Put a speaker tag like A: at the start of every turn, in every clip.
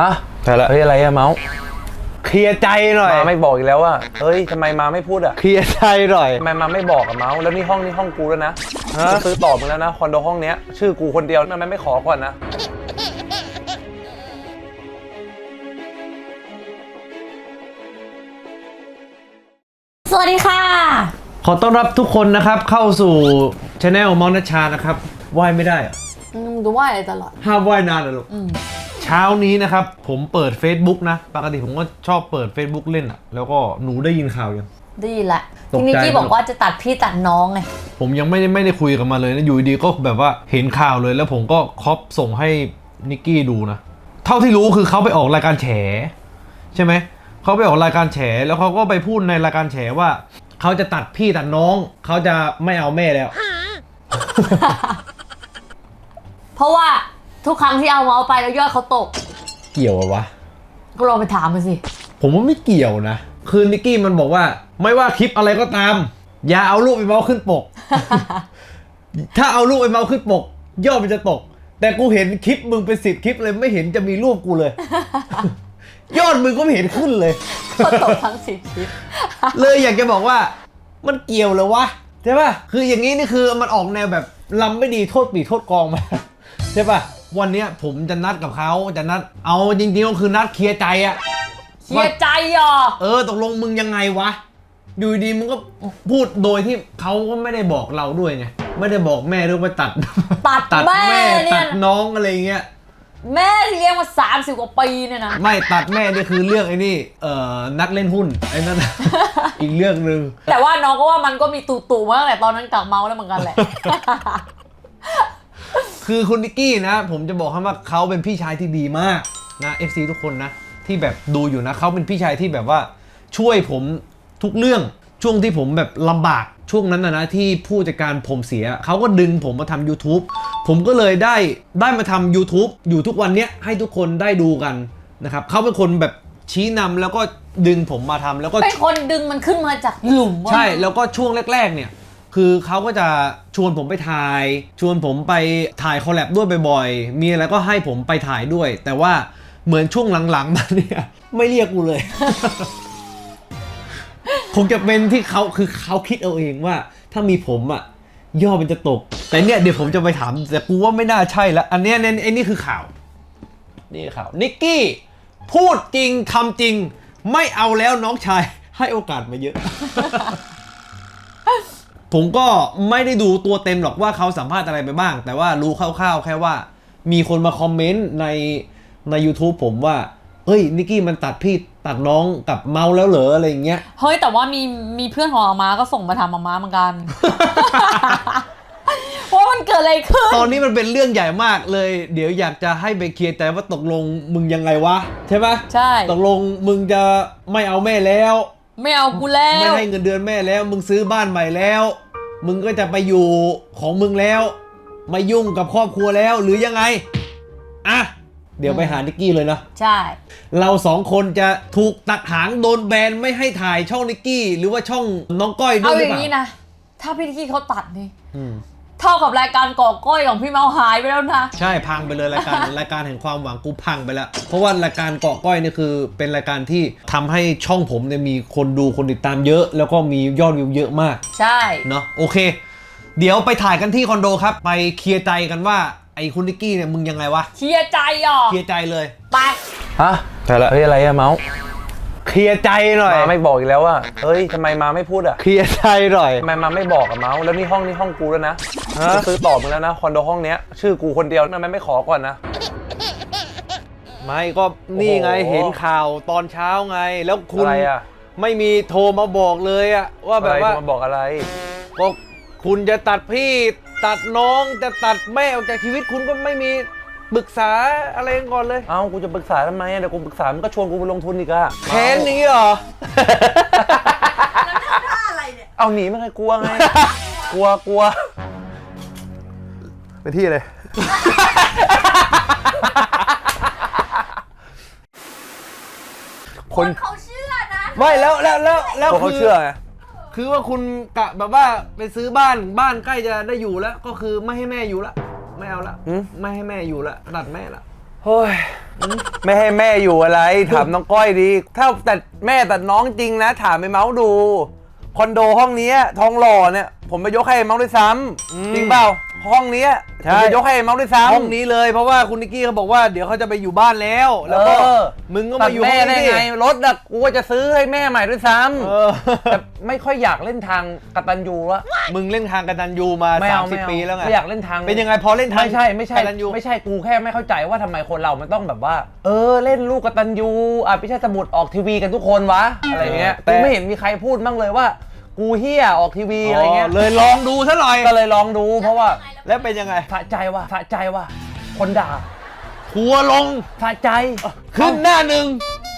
A: ฮะ
B: ใช่ละ
A: เฮ้ยอะไรอะเมาส์
B: เคลียร์ใจหน่อย
A: มาไม่บอกอีกแล้วว่าเฮ้ยทำไมมาไม่พูดอะ
B: เคลียร์ใจหน่อย
A: ทำไมมาไม่บอกอะเมาส์แล้วนี่ห้องนี่ห้องกูแล้วนะ
B: ฮะ
A: กูซื้อต่อมึงแล้วนะคอนโดห้องเนี้ยชื่อกูคนเดียวทำไมไม่ขอก่อนนะ
C: สวัสดีค่ะ
B: ขอต้อนรับทุกคนนะครับ เข้าสู่ช anel มอนัชชานะครับว่ายไม่ได้เหรอ
C: อืมดูว่าอะไรตลอด
B: ห้ามว่ายนานเหรอลูก
C: อืม
B: เช้านี้นะครับ ผมเปิด Facebook นะ ปกติผมก็ชอบเปิด Facebook เล่นอะแล้วก็หนูได้ยินข่าวยัง
C: ได้ยินแหละ
B: ตกใจ
C: ที่นิกกี้บอกว่าจะตัดพี่ตัดน้องไง
B: ผมยังไม่ได้ไม่ได้คุยกับมาเลยนะ อยู่ดีๆก็แบบว่าเห็นข่าวเลย แล้วผมก็คอปส่งให้นิกกี้ดูนะ เท่าที่รู้คือเขาไปออกรายการแฉ ใช่ไหม เขาไปออกรายการแฉ แล้วเขาก็ไปพูดในรายการแฉว่า เขาจะตัดพี่ตัดน้อง เขาจะไม่เอาแม่แล้ว
C: เพราะว่า ทุกครั้งที่เอาเมาส์ไปแล้วยอดเขาตก
B: เกี่ยวอะวะ
C: ก็ลองไปถามมาสิ
B: ผมว่าไม่เกี่ยวนะ คือนิกกี้มันบอกว่า ไม่ว่าคลิปอะไรก็ตาม อย่าเอารูปไอ้เมาส์ขึ้นปก ถ้าเอารูปไอ้เมาส์ขึ้นปก ยอดมันจะตก แต่กูเห็นคลิปมึงเป็นสิบคลิปเลยไม่เห็นจะมีรูปกูเลย ยอดมึงก็ไม่เห็นขึ้นเลย
C: ก็ตกทั้งสิบคลิป
B: เลยอยากจะบอกว่ามันเกี่ยวเหรอวะใช่ป่ะคืออย่างนี้นี่คือมันออกแนวแบบลำไม่ดีโทษปีโทษกองมา ใช่ป่ะ วันเนี้ยผมจะนัดกับเขาจะนัดเอาจริงๆก็คือนัดเคลียร์ใจอะ
C: เคลียร์ใจอะ
B: เออตกลงมึงยังไงวะ อยู่ดีๆมึงก็พูดโดยที่เขาก็ไม่ได้บอกเราด้วยไงไม่ได้บอกแม่ด้วยว่าตัด
C: ตัด
B: ตัด
C: แม่
B: แม่
C: เนี่
B: ตั
C: ย
B: ดน้องอะไรเงี้ย
C: แม่ที่เลี้ยงมาสามสิบกว่าปีเนี่ยนะ
B: ไม่ตัดแม่นี่คือเรื่องไอ้นี่เอ่อนักเล่นหุ้นไอ้นั่น อีกเรื่องหนึ่ง
C: แต่ว่าน้องก็ว่ามันก็มีตู่ตู่ๆมาตั้งแต่ตอนนั้นกับเมาส์แล้วเหมือนกันแหละ
B: คือคุณนิกกี้นะ ผมจะบอกให้ว่าเขาเป็นพี่ชายที่ดีมากนะ FC ทุกคนนะ ที่แบบดูอยู่นะเขาเป็นพี่ชายที่แบบว่าช่วยผมทุกเรื่องช่วงที่ผมแบบลำบากช่วงนั้นนะนะที่ผู้จัดการผมเสีย เขาก็ดึงผมมาทำ YouTube ผมก็เลยได้ได้มาทำ YouTube อยู่ทุกวันเนี้ยให้ทุกคนได้ดูกันนะครับเขาเป็นคนแบบชี้นำแล้วก็ดึงผมมาทำแล้วก็
C: เป็นคนดึงมันขึ้นมาจากหลุมอะ
B: ใช่แล้วก็ช่วงแรก ๆ เนี่ย คือเขาก็จะชวนผมไปถ่าย ชวนผมไปถ่ายคอลแลบด้วยบ่อยๆ มีอะไรก็ให้ผมไปถ่ายด้วย แต่ว่าเหมือนช่วงหลังๆมาเนี่ยไม่เรียกกูเลย คงจะเป็นที่เขาคือเขาคิดเอาเองว่า ถ้ามีผมอะย่อดมันจะตก แต่เนี่ยเดี๋ยวผมจะไปถาม แต่กูว่าไม่น่าใช่ละอันเนี้ยเนี่ยไอ้นี่คือข่าว นี่ข่าวนิกกี้พูดจริงทำจริง ไม่เอาแล้วน้องชายให้โอกาสมาเยอะ ผมก็ไม่ได้ดูตัวเต็มหรอกว่าเขาสัมภาษณ์อะไรไปบ้าง แต่ว่ารู้คร่าวๆ แค่ว่า มีคนมาคอมเมนต์ในใน YouTube ผมว่า เฮ้ยนิกกี้มันตัดพี่ตัดน้องกับเมาแล้วเหรออะไรอย่างเงี้ย
C: เฮ้ย แต่ว่ามีมีเพื่อนของอามาก็ส่งมาทำอามาเหมือนกัน ว่ามันเกิดอะไรขึ้น
B: ตอนนี้มันเป็นเรื่องใหญ่มากเลย เดี๋ยวอยากจะให้ไปเคลียร์ใจว่าตกลงมึงยังไงวะ ใช่ปะ
C: ใช่
B: ตกลงมึงจะไม่เอาแม่แล้ว
C: ไม่เอากูแล้
B: ไม่
C: ว
B: ให้เงินเดือนแม่แล้ว มึงซื้อบ้านใหม่แล้ว มึงก็จะไปอยู่ของมึงแล้ว ไม่ยุ่งกับครอบครัวแล้วหรือยังไง อะ เดี๋ยวไปหานิกกี้เลยนะ
C: ใช่
B: เราสองคนจะถูกตัดหางโดนแบนไม่ให้ถ่ายช่องนิกกี้ หรือว่าช่องน้องก้อยด้ว
C: เอา
B: ยห
C: อ
B: รือย่างเปล่า
C: นี้นะ ถ้าพี่นิกกี้เขาตัดนี่
B: อืม
C: เท่ากับรายการก่อก้อยของพี่เมาหายไปแล้วนะ
B: ใช่พังไปเลยรายการ รายการแห่งความหวังกูพังไปแล้ว เพราะว่ารายการเกาะก้อยเนี่ยคือ เป็นรายการที่ทำให้ช่องผมเนี่ยมีคนดูคนติดตามเยอะ แล้วก็มียอดวิวเยอะมาก
C: ใช่
B: เนาะโอเค เดี๋ยวไปถ่ายกันที่คอนโดครับ ไปเคลียร์ใจกันว่าไอ้คุณนิกกี้เนี่ยมึงยังไงวะ
C: เคลียร์ใจอะ
B: เคลียร์ใจเลย
C: ไป
A: ฮะ
B: ใช่ละ
A: เฮ้ยอะไรอะเมาส์
B: เคลียร์ใจหน่อย
A: มาไม่บอกอีกแล้วว่าเฮ้ยทำไมมาไม่พูดอะ
B: เคลียร์ใจหน่อย
A: ทำไมมาไม่บอกอะเมาส์แล้วนี่ห้องนี่ห้องกูแล้วนะ
B: ฮะ
A: กูซื้อต่อมึงแล้วนะคอนโดห้องเนี้ยชื่อกูคนเดียวทำไมไม่ขอก่อนนะ
B: ไม่ก็นี่ไง
A: โอ้โห
B: เห็นข่าวตอนเช้าไง แล้วคุณ
A: อะไรอะ
B: ไม่มีโทรมาบอกเลยอะว่าแบบว่า
A: อะไรมาบอกอะไร
B: ก็คุณจะตัดพี่ตัดน้องจะตัดแม่ออกจากชีวิตคุณก็ไม่มีปรึกษาอะไรกันก่อนเลย
A: เอ้ากูจะปรึกษาทำไมอะเดี๋ยวกูปรึกษามันก็ชวนกูไปลงทุนอีกอะ
B: แค้นอย่างนี้เหรอ
A: เอาหนีไม่เคยกลัวไง กลัวกลัว ไปที่เลย คน
C: เขาเชื่อนะ
B: ไม่แล้วแล้วแล้วแล้ว
A: พวกเขา
B: คือ
A: เชื่อไง
B: คือว่าคุณกะแบบว่าไปซื้อบ้านบ้านใกล้จะได้อยู่แล้ว ก็คือไม่ให้แม่อยู่ละไม่เอาละ
A: หืม
B: ไม่ให้แม่อยู่ละตัดแม่ละ
A: เฮ้ยไม่ให้แม่อยู่อะไร ถามน้องก้อยดี ถ้าแต่แม่แต่น้องจริงนะ ถามไอ้เมาส์ดู คอนโดห้องเนี้ยทองหล่อเนี่ย ผมไปยกให้ไอ้เมาส์ด้วยซ้ำจริงเปล่าห้องเนี้ยผมไปยกให้ไอ้เมาส์ด้วยซ้ำ
B: ห้องนี้เลยเพราะว่าคุณนิกกี้เขาบอกว่าเดี๋ยวเขาจะไปอยู่บ้านแล้ว แล้วก็
A: เออ
B: มึงก็
A: ตั
B: มา
A: ด
B: อยู่
A: แม่
B: ห้อง
A: ได้
B: นี้
A: ไงรถอะกูว่าจะซื้อให้แม่ใหม่ด้วยซ้ำ
B: เออ
A: แต่ไม่ค่อยอยากเล่นทางกตันยูละ
B: มึงเล่นทางกันตันยูมา
A: ไม่เอาไม่
B: 30
A: เอา
B: ปีแล้วไง
A: ไม่อยากเล่นทาง
B: เป็นยังไงพอเล่นทาง
A: ไม่ใช่ไม่ใช่
B: กตันยู
A: ไม่ใช่กูแค่ไม่เข้าใจว่าทำไมคนเรามันต้องแบบว่า เออเล่นลูกกตันยูอะพี่ชายสมุทรออกทีวีกันทุกคนวะอะไรเงี้ย
B: แต่
A: กูไม่เห็นมีใครพูดบ้างเลยว่า กูเฮียออกทีวีอะไรเงี้ย
B: เลยลองดูซะหน่อย
A: ก็เลยลองดู เพราะว่า
B: แล้วเป็นยังไง
A: สะใจว่ะสะใจว่ะคนด่า
B: ทัวร์ลง
A: สะใจ
B: ขึ้นหน้าหนึ่ง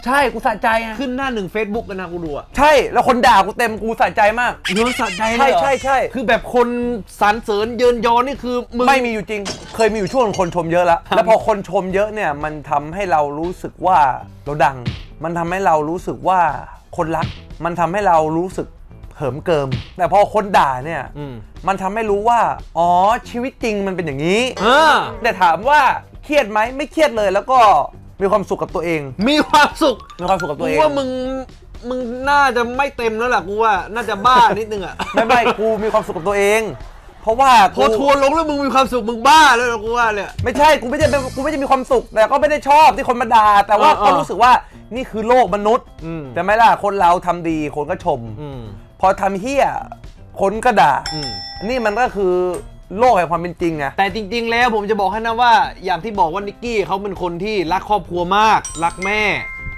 A: ใช่กูสะใจไง
B: ขึ้นหน้าหนึ่ง Facebook กันนะกูดูอะ
A: ใช่แล้วคนด่ากูเต็มกูสะใจมาก
B: เนื้อสะใจเลย
A: ใช่
B: เหรอ
A: ใช่ใช่
B: คือแบบคนสรรเสริญเยินยอนี่คือมึง
A: ไม่มีอยู่จริง เคยมีอยู่ช่วงหนึ่งคนชมเยอะแล้วแล้วพอคนชมเยอะเนี่ยมันทำให้เรารู้สึกว่าเราดัง มันทำให้เรารู้สึกว่าคนรัก มันทำให้เรารู้สึก เหิมเกิม แต่พอคนด่าเนี่ย
B: อืม
A: มันทำให้รู้ว่า อ๋อชีวิตจริงมันเป็นอย่างนี้
B: เออ
A: แต่ถามว่าเครียดไหมไม่เครียดเลยแล้วก็มีความสุขกับตัวเอง
B: มีความสุข
A: มีความสุขกับ
B: กู
A: ตัวเอง
B: ว่ามึงมึงน่าจะไม่เต็มแล้วล่ะกูว่าน่าจะบ้านิดนึงอะ
A: ไม่ไม่กูมีความสุขกับตัวเอง เพราะว่า
B: พอ
A: กู
B: ทัวร์ลงแล้วมึงมีความสุขมึงบ้าแล้วล่ะกูว่าเนี่ย
A: ไม่ใช่กูไม่ใช่เป็นกูไม่ใช่มีความสุขแต่ก็ไม่ได้ชอบที่คนมาด่าแต่ว่า
B: เออเออ
A: ก็รู้สึกว่านี่คือโลกมนุษย์
B: อืม
A: แต่ไหม่ล่ะคนเราทำดีคนก็ชม
B: อืม
A: พอทำเฮี้ยคนก็ด่า
B: อืม
A: อันนี่มันก็คือโลกแห่งความเป็นจริงไง
B: แต่จริงๆ แล้วผมจะบอกให้นะว่า อย่างที่บอกว่านิกกี้เขาเป็นคนที่รักครอบครัวมาก รักแม่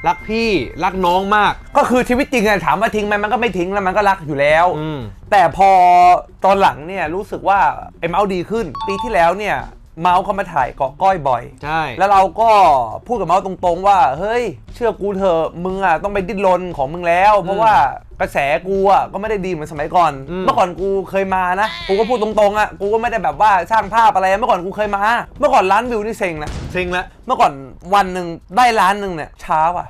B: รักพี่ รักน้องมาก
A: ก็คือชีวิตจริงไงถามว่าทิ้งไหมมันก็ไม่ทิ้งแล้วมันก็รักอยู่แล้ว
B: อืม
A: แต่พอตอนหลังเนี่ยรู้สึกว่าไอ้เมาส์ดีขึ้น ปีที่แล้วเนี่ยเมาส์เขามาถ่ายเกาะก้อยบ่อย
B: ใช่
A: แล้วเราก็พูดกับเมาส์ตรงๆว่า เฮ้ย เชื่อกูเถอะมึงอะต้องไปดิ้นรนของมึงแล้ว เพราะว่า กระแสกูอะก็ไม่ได้ดีเหมือนสมัยก่อน เมื่อก่อนกูเคยมานะ กูก็พูดตรงๆอะ กูก็ไม่ได้แบบว่าสร้างภาพอะไร เมื่อก่อนกูเคยมา เมื่อก่อนล้านวิวนี่เซ็งนะ
B: เซ็งละ
A: เมื่อก่อนวันหนึ่งได้ล้านหนึ่งเนี่ยช้าว่ะ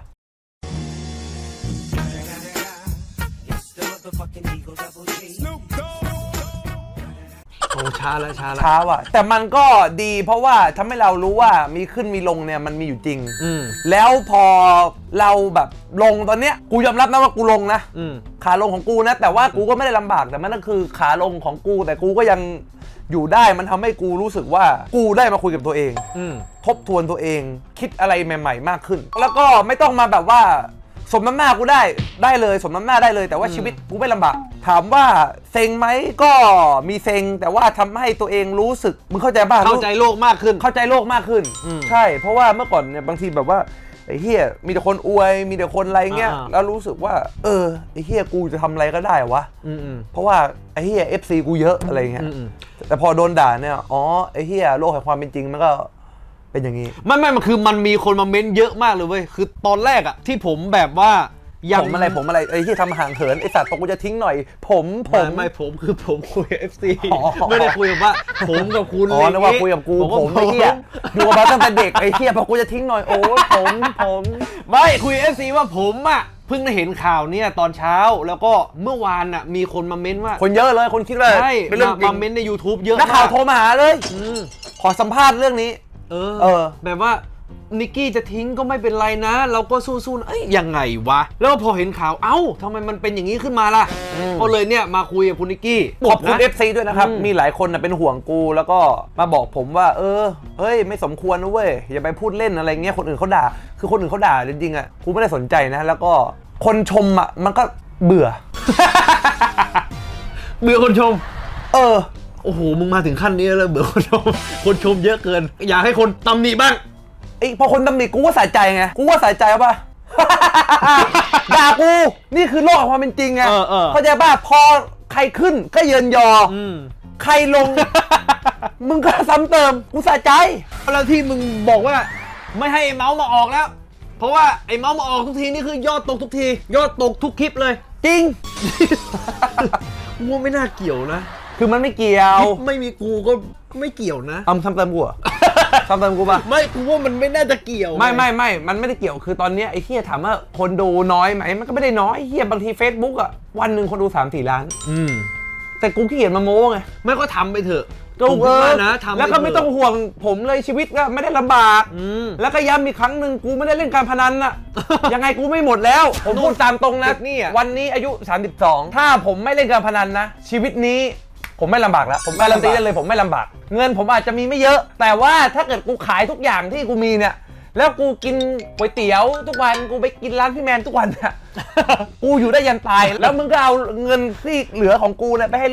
B: โอ้ช้าแล้วช้าแล้ว
A: ช้าว่ะแต่มันก็ดีเพราะว่าทำให้เรารู้ว่ามีขึ้นมีลงเนี่ยมันมีอยู่จริง
B: อืม
A: แล้วพอเราแบบลงตอนเนี้ยกูยอมรับนะว่ากูลงนะ
B: อืม
A: ขาลงของกูนะ แต่ว่ากูก็ไม่ได้ลำบากแต่มันก็คือขาลงของกู แต่กูก็ยังอยู่ได้มันทำให้กูรู้สึกว่ากูได้มาคุยกับตัวเอง
B: อืม
A: ทบทวนตัวเองคิดอะไรใหม่ ๆ มากขึ้น แล้วก็ไม่ต้องมาแบบว่า สมน้ำหน้ากูได้ได้เลย สมน้ำหน้าได้เลย แต่ว่าชีวิตกูไม่ลำบากถามว่าเซ็งไหมก็มีเซ็งแต่ว่าทำให้ตัวเองรู้สึกมึงเข้าใจป่ะ
B: เข้าใจโลกมากขึ้น
A: เข้าใจโลกมากขึ้น
B: อืม
A: ใช่ เพราะว่าเมื่อก่อนเนี่ยบางทีแบบว่าไอ้เฮียมีแต่คนอวย มีแต่คนอะไรเงี้ย
B: อ่าๆ
A: แล้วรู้สึกว่า เออไอ้เฮียกูจะทำอะไรก็ได้วะ
B: อืมอืม
A: เพราะว่าไอ้เฮีย FC กูเยอะอะไรเงี้ย
B: อืมอืม
A: แต่พอโดนด่าเนี่ย อ๋อ ไอ้เฮียโลกแห่งความเป็นจริงมันก็ เป็นอย่างนี้
B: ไม่ไม่มันคือมันมีคนมาเม้นเยอะมากเลยเว้ยคือตอนแรกอะที่ผมแบบว่ายั
A: ผมอะไรผมอะไรไอ้ที่ทำห่างเหินไอ้สัตว์ตกกูจะทิ้งหน่อย ผมผ
B: ผม
A: ม
B: ไม่ผมคือผมคุยกับ FC
A: อ๋อ
B: ไม่ได้คุยกับว่า ผมกับคุณ
A: อ๋อนึกว่าคุยกับกู
B: ผม
A: ผมไอ้เฮียอยู่กับมาตั้งแต่เด็กไอ้เฮียพอกูจะทิ้งหน่อยโอ้ผมผม
B: ไม่คุยกับ FC ว่าผมอะเพิ่งได้เห็นข่าวเนี่ยตอนเช้าแล้วก็เมื่อวานอะมีคนมาเม้นว่า
A: คนเยอะเลยคนคิดว่า
B: ใช่
A: เป็นเรื่องจริ
B: มางเม้นใน YouTube เยอะ
A: นักข่าวโทรมาหาเลย
B: อืม
A: ขอสัมภาษณ์เรื่องนี้
B: เออ
A: เออ
B: แบบว่านิกกี้จะทิ้งก็ไม่เป็นไรนะ เราก็สู้ๆนะเอ้ยยังไงวะ แล้วพอเห็นข่าวเอ้าทำไมมันเป็นอย่างนี้ขึ้นมาล่ะ
A: อืม
B: ก็เลยเนี่ยมาคุยกับคุณนิกกี้
A: ขอบคุณ
B: นะ
A: FC ด้วยนะครับ
B: อืม
A: มีหลายคนนะเป็นห่วงกูแล้วก็มาบอกผมว่า เออเฮ้ย ไม่สมควรนะเว้ย อย่าไปพูดเล่นอะไรเงี้ยคนอื่นเขาด่า คือคนอื่นเขาด่าจริงๆอะกูไม่ได้สนใจนะ แล้วก็คนชมอะมันก็เบื่อ
B: เบื่อคนชม
A: เออ
B: โอ้โห มึงมาถึงขั้นนี้แล้วเบื่อคนชม คนชมเยอะเกิน อยากให้คนตำหนิบ้าง
A: ไอ้พอคนตำหนิกูก็สะใจไง กูก็สะใจป่ะ ด่ากู นี่คือโลกของความเป็นจริงไง
B: เออเออ
A: เข้าใจป่ะ พอใครขึ้นก็เยินยออ
B: อืม
A: ใครลง มึงก็ซ้ำเติม กูสะใจ
B: แล้วที่มึงบอกว่า ไม่ให้ไอ้เมาส์มาออกแล้ว เพราะว่าไอ้เมาส์มาออกทุกทีนี่คือยอดตกทุกที ยอดตกทุกคลิปเลย
A: จริง
B: กูว่าไม่น่าเกี่ยวนะ
A: คือมันไม่เกี่ยว
B: ไม่มีกูก็ไม่เกี่ยวนะ
A: เอาซ้ำเติมกูเหรอซ้ำเติมกูป่ะ
B: ไม่กูว่ามันไม่น่าจะเกี่ยว
A: ไม่ไม่ไม่ มันไม่ได้เกี่ยว คือตอนเนี้ยไอ้เฮียถามว่าคนดูน้อยไหม มันก็ไม่ได้น้อยไอ้เฮียบางที Facebook อะ วันหนึ่งคนดู3 4ล้าน
B: อืม
A: แต่กูขี้เกียจมาโม้ไง
B: ไม่ก็ทำไปเถอะ
A: ถูก
B: ผม
A: เอ
B: คิด
A: อ
B: ว่านะทำ
A: แล้วก็
B: ให้
A: ไม่
B: เธอ
A: ต้องห่วงผมเลยชีวิตก็ไม่ได้ลำบาก
B: อืม
A: แล้วก็ย้ำอีกครั้งหนึ่งกูไม่ได้เล่นการพนันน่ะ ยังไงกูไม่หมดแล้ว ผมพูดตามตรงนะ
B: เด็กนี่อะ
A: วันนี้อายุ 32 ถ้าผมไม่เล่นการพนันนะ ชีวิตนี้ ผมไม่ลำบากแล้วผมการันตีได้เลยผมไม่ลำบาก เงินผมอาจจะมีไม่เยอะ แต่ว่าถ้าเกิดกูขายทุกอย่างที่กูมีเนี่ย แล้วกูกินก๋วยเตี๋ยวทุกวันกูไปกินร้านพี่แมนทุกวันเนี่ย กูอยู่ได้ยันตาย แล้วมึงก็เอาเงินที่เหลือของกูเนี่ยไปให้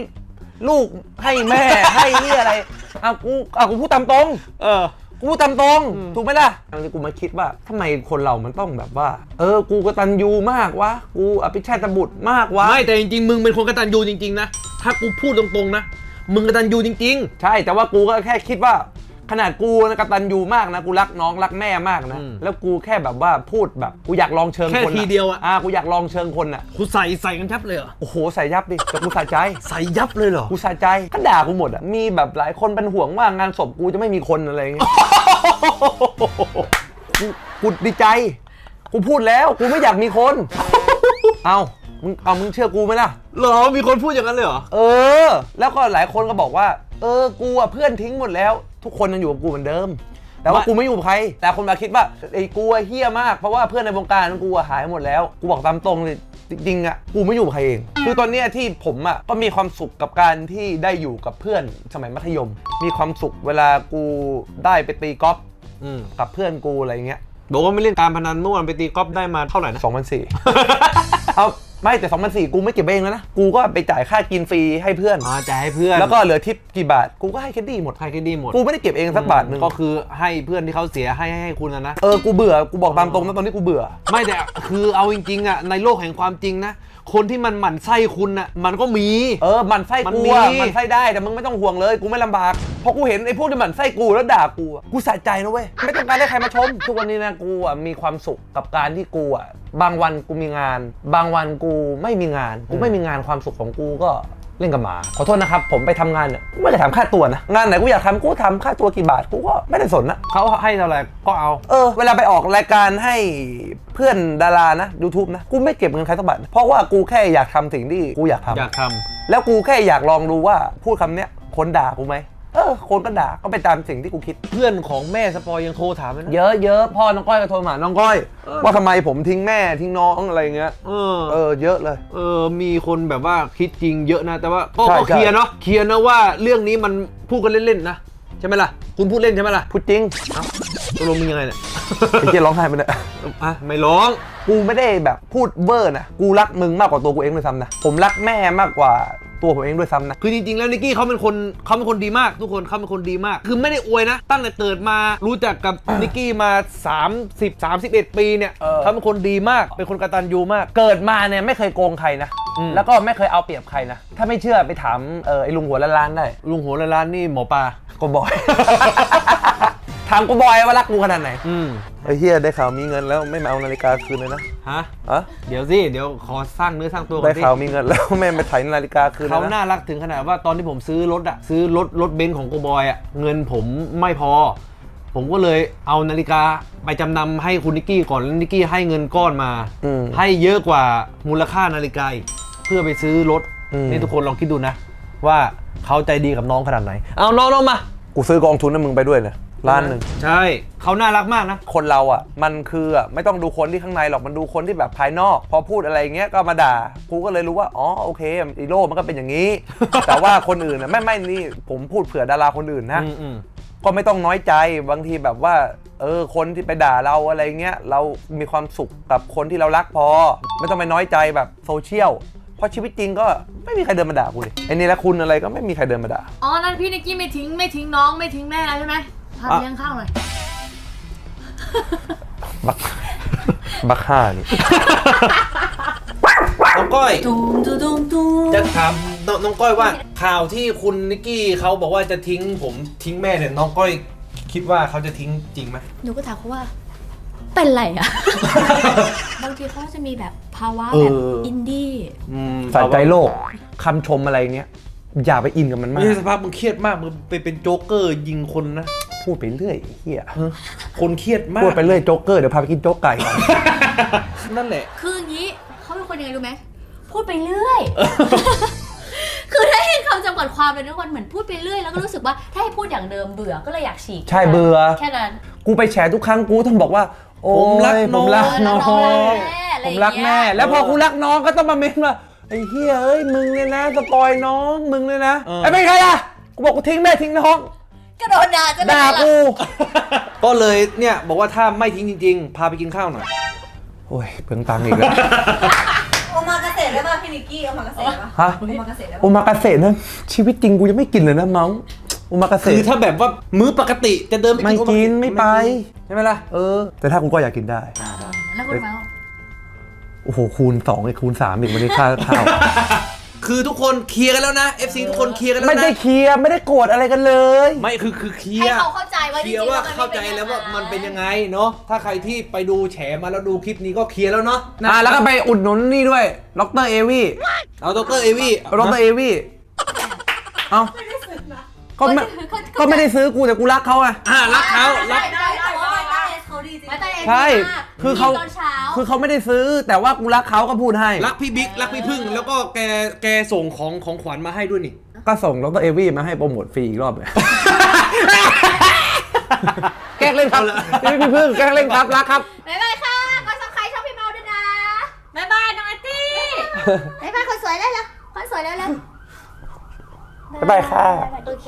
A: ลูกให้แม่ให้นี่อะไรเอากูเอากูพูดตามตรง
B: เออ
A: กูพูดตามตรงถูกไหมล่ะตอนนี้กูมาคิดว่าทำไมคนเรามันต้องแบบว่า เออ กูกตัญญูมากวะ กูอภิชาตบุตรมากวะ
B: ไม่แต่จริงๆ มึงเป็นคนกตัญญูจริงๆนะ ถ้ากูพูดตรงๆนะ มึงกตัญญูจริง
A: ใช่ แต่ว่ากูก็แค่คิดว่า ขนาดกูนะกตัญญูมากนะ กูรักน้องรักแม่มากนะ
B: อืม
A: แล้วกูแค่แบบว่าพูดแบบ กูอยากลองเชิง
B: แค่
A: คน
B: ทีเดียวอะ
A: อ่ากูอยากลองเชิงคนอะ
B: ๆกูใส่ใส่กันชับเลยเหรอ
A: โอ้โหใส่ยับดิแต่กูสะใจ
B: ใส่ยับเลยเหรอ
A: กูสะใจก็ด่ากูหมดอะมีแบบหลายคนเป็นห่วงว่างานศพกูจะไม่มีคนอะไรอย่างเงี้ย กูกูดีใจ กูพูดแล้วกูไม่อยากมีคน เอามึงเอามึงเชื่อกูไหมล่ะ
B: เหรอ มีคนพูดอย่างนั้นเลยเหรอ
A: เออ แล้วก็หลายคนก็บอกว่า เออ กูอะเพื่อนทิ้งหมดแล้ว ทุกคนยังอยู่กับกูเหมือนเดิม แต่ว่า
B: ไม่
A: กูไม่อยู่กับใคร แต่คนมาคิดว่าไอ้กูอะเฮี้ยมาก เพราะว่าเพื่อนในวงการกูอะหายหมดแล้ว กูบอกตามตรงเลย จริงๆอะกูไม่อยู่กับใครเอง คือตอนเนี้ยที่ผมอะก็มีความสุขกับการที่ได้อยู่กับเพื่อนสมัยมัธยม มีความสุขเวลากูได้ไปตีกอล์ฟ
B: อืม
A: กับเพื่อนกูอะไรเงี้ย
B: บอกว่าไม่เล่นการพนันเมื่อวานไปตีกอล์ฟได้มาเท่าไหร่นะ
A: สองพันสี่ เอา ไม่แต่สองพันสี่กูไม่เก็บเองแล้วนะ กูก็ไปจ่ายค่ากินฟรีให้เพื่อน
B: อ๋อจ่ายให้เพื่อน
A: แล้วก็เหลือทิปกี่บาท กูก็ให้แคดดี้หมด
B: ให้แค่ดีหมด
A: กูไม่ได้เก็บเองสักบาทหนึ่ง
B: ก็คือให้เพื่อนที่เขาเสียให้ให้คุณนะนะ
A: เออ กูเบื่อ กูบอกตามตรงนะตอนนี้กูเบื่อ
B: ไม่แต่คือเอาจริงๆอะในโลกแห่งความจริงนะ คนที่มันหมั่นไส้คุณอะมันก็มี
A: เออมันไส้
B: มัน
A: กู
B: มี
A: อะมันไส้ได้แต่มึงไม่ต้องห่วงเลย กูไม่ลำบากเพราะกูเห็นไอ้พวกที่มันไส้กูแล้วด่ากูอะกูสะใจนะเว้ยไม่ต้องการให้ใครมาชม ทุกวันนี้นะกูอะมีความสุขกับการที่กูอะ บางวันกูมีงาน บางวันกูไม่มีงาน กูไม่มีงานความสุขของกูก็เล่นกับหมา ขอโทษนะครับ ผมไปทำงานเนี่ยไม่ได้ถามค่าตัวนะ งานไหนกูอยากทำกูก็ทำค่าตัวกี่บาทกูก็ไม่ได้สนนะ
B: เขาให้เท่าไหร่ก็เอา
A: เออ เวลาไปออกรายการให้เพื่อนดารานะ YouTube นะ กูไม่เก็บเงินใครสักบาทนะเพราะว่ากูแค่อยากทำสิ่งที่กูอยากทำ
B: อยากทำ
A: แล้วกูแค่อยากลองดูว่าพูดคำเนี้ยคนด่ากูไหม เออคนก็ด่าก็ไปตามสิ่งที่กูคิด
B: เพื่อนของแม่สปอยยังโทรถามเลยนะ
A: เยอะเยอะพ่อน้องก้อยก็โทรมาหาน้องก้อยว่าทำไมผมทิ้งแม่ทิ้งน้องอะไรเงี้ย
B: เออ
A: เออเยอะเลย
B: เออ มีคนแบบว่าคิดจริงเยอะนะ แต่ว่าก็
A: ใช่
B: ก็
A: ใช่
B: เคลียร์เนาะ เคลียร์นะว่าเรื่องนี้มันพูดกันเล่นๆนะ ใช่ไหมล่ะ คุณพูดเล่นใช่ไหมล่ะ
A: พูดจริง
B: ตกลงมึงยังไงเนี่ย
A: ไอ้เจี๊ยร้องไห้ไปเนี่ย
B: อะไม่ร้อง
A: กูไม่ได้แบบพูดเวอร์นะ กูรักมึงมากกว่าตัวกูเองด้วยซ้ำนะ ผมรักแม่มากกว่า ตัวผมเองด้วยซ้ำนะ
B: คือจริงๆแล้วนิกกี้เขาเป็นคนเขาเป็นคนดีมาก ทุกคนเขาเป็นคนดีมาก คือไม่ได้อวยนะ ตั้งแต่เกิดมารู้จักกับนิกกี้มา 30 31 ปีเนี่ย
A: เออ
B: เขาเป็นคนดีมาก เป็นคนกตัญญูมาก
A: เกิดมาเนี่ยไม่เคยโกงใครนะ
B: อืม
A: แล้วก็ไม่เคยเอาเปรียบใครนะ ถ้าไม่เชื่อไปถามเออไอ้ลุงหัวล้านๆได้
B: ลุงหัวละล้านนี่หมอปลา
A: กูบอย ถามกูบอยว่ารักกูขนาดไหน
B: อืม
A: ไอ้เฮียได้ข่าวมีเงินแล้วไม่มาเอานาฬิกาคืนเลยนะ
B: ฮะ
A: อะ
B: เดี๋ยวสิ เดี๋ยวขอสร้างเนื้อสร้างตัวก่
A: ได้
B: อนสิ
A: ข่าวมีเงินแล้วแม่ไปไถนาฬิกาคืนเล
B: เขา
A: ยนะ
B: น่ารักถึงขนาดว่าตอนที่ผมซื้อรถอะซื้อรถรถเบนซ์ของโกบอยอะเงินผมไม่พอ ผมก็เลยเอานาฬิกาไปจำนำให้คุณนิกกี้ก่อนแล้วนิกกี้ให้เงินก้อนมา
A: อืม
B: ให้เยอะกว่ามูลค่านาฬิกาอีกเพื่อไปซื้อรถ
A: อืม
B: นี่ทุกคนลองคิดดูนะ ว่าเขาใจดีกับน้องขนาดไหน เอาน้องน้องมา
A: กูซื้อกองทุนให้มึงไปด้วยเลย ล้านหนึ่ง
B: ใช่เขาน่ารักมากนะ
A: คนเราอะ มันคืออะไม่ต้องดูคนที่ข้างในหรอกมันดูคนที่แบบภายนอก พอพูดอะไรอย่างเงี้ยก็มาด่ากูก็เลยรู้ว่าอ๋อโอเคอีโร่มันก็เป็นอย่างนี้ แต่ว่าคนอื่นอะไม่ไม่นี่ผมพูดเผื่อดาราคนอื่นนะ
B: อืมอืม
A: ก็ไม่ต้องน้อยใจบางทีแบบว่า เออคนที่ไปด่าเราอะไรเงี้ยเรามีความสุขกับคนที่เรารักพอ ไม่ต้องไปน้อยใจแบบโซเชียลเพราะชีวิตจริงก็ไม่มีใครเดินมาด่ากูเลยไอ้นี่ละคุณอะไรก็ไม่มีใครเดินมาด่า
C: อ๋อ นั่นพี่นิกกี้ไม่ทิ้งไม่ทิ้งน้องไม่ทิ้งแม่แล้วใช่ไหม พา
A: อะ
C: เลี้ยงข้าวหน่อย
A: บักบักห้านี่
B: น้องก้อย
C: ตุ้มตุ้มตุ้มตุ้ม
B: จะถามน้องน้องก้อยว่าข่าวที่คุณนิกกี้เขาบอกว่าจะทิ้งผมทิ้งแม่เนี่ยน้องก้อยคิดว่าเขาจะทิ้งจริงไหม
D: หนูก็ถามเขาว่า เป็นไรอะ บางทีเขาจะมีแบบภาวะ
A: เออ
D: แบบอินดี้
B: อืม
A: สะใจโลกคำชมอะไรเงี้ย อย่าไปอินกับมันมา
B: ไม่
A: ก
B: ใช่สภาพมึงเครียดมากมึงไปเป็นโจ๊กเกอร์ยิงคนนะ
A: พูดไปเรื่อยไอ้เฮีย
B: คนเครียดมาก
A: พูดไปเรื่อยโจ๊กเกอร์เดี๋ยวพาไปกินโจ๊กไก่กัน
B: นั่นแหละ
D: คืออย่างนี้เขาเป็นคนยังไงรู้ไหมพูดไปเรื่อย คือถ้าให้คำจำกัดความเลยทุกคนเหมือนพูดไปเรื่อยแล้วก็รู้สึกว่าถ้าให้พูดอย่างเดิมเบื่อก็เลยอยากฉีก
A: ใช่เบื่อ
D: แค่นั้น
A: กูไปแฉทุกครั้งกูต้องบอกว่า โอ้
B: ผมรัก
A: ย
B: น้
A: ผ
B: อง
A: มรักน้อง
D: รักน้องรักแม่อะไร
A: ผ
D: อ
A: ม
D: ย่างเงี้ย
A: รักแม่แล้วพอกูรักน้องก็ต้องมาเม้นว่าไอ้เฮียเอ้ยมึงเนี่ยนะสปอยน้องมึงเนี่ยนะ
B: เออ
A: ไอ้ไม่ใครอะกูบอกกูทิ้งแม่ทิ้งน้อง
D: ก็โดนด่าจะ
A: ด่า
D: ล่ะ
A: กู
B: ก็เลยเนี่ยบอกว่าถ้าไม่ทิ้งจริง ๆ พาไปกินข้าวหน่อย
A: โอ้ยเปลืองตังค์อีกแล้ว
E: โอมากาเสะได้ป่ะพี่นิกกี้โอมากาเสะได้ป่ะ
A: ฮะ
E: โอมากาเสะได้
A: โอ
E: ป่ะ
A: มากาเสะนะชีวิตจริงกูยังไม่กินเลยนะเมาส์โอมากาเสะ
B: คือถ้าแบบว่ามื้อปกติจะเดินไป
A: ไม่
B: โอากา
A: กิ
B: เสะ
A: นไม่ไป
B: ใช่ไหมล่ะ
A: เออ แต่ถ้ากูก็อยากกินได้
D: แล้วคุณเมาส์
A: โอ้โหคูณ2อีกคูณ3อีกวันนี้ค่าข้าว
B: คือทุกคนเคลียร์กันแล้วนะ FC ทุกคนเคลียร์กันแล้ว
A: ไม่
B: นะ
A: ได้เคลียร์ไม่ได้โกรธอะไรกันเลย
B: ไม่คือคือเคลีย
D: ให้
B: ร์
D: เขาเข้าใจว่า
B: เค
D: จ
B: ลี
D: ริ
B: ยร์
D: งๆ
B: ว่า
D: แล้ว
B: เข้าใจแล้วว่ามันเป็นยังไงเนาะถ้าใครที่ไปดูแฉมาแล้วดูคลิปนี้ก็เคลียร์แล้วเนาะ
A: อะแล้วก็ไปอุดหนุนนี่ด้วยดรเอวี่
B: เอาดรเอวี่
A: ดรเอวี่เอาก็ไม่ก็ไม่ได้ซื้อกูแต่กูรักเขาไง
B: อ่ารักเขารัก
E: ได้แต่ว่าไวต้าเอสเขาดีจริง
D: ไม่ต้องเอง
A: ใช่
D: มาก
A: คือเขา
D: ตอนเช้า
A: คือเขาไม่ได้ซื้อ แต่ว่ากูรักเขาก็พูดให้
B: รักพี่บิ๊กรักพี่พึ่ง แล้วก็แกแกส่งของของขวัญมาให้ด้วยนี่
A: ก็ส่งดรเอวี่มาให้โปรโมทฟรีอีกรอบเลย แกล้งเล่นครับนี่พี่พึ่งแกล้งเล่นครับรักครับ
D: บ๊ายบายค่ะก็สับใครชอบพี่เมาด้วยนะบ๊ายบายน้องอาร์ตี้บ๊ายบายคนสวยได้แล้วคนสวยแล้วแล้ว
A: บ๊ายบายค่ะ
D: โอเค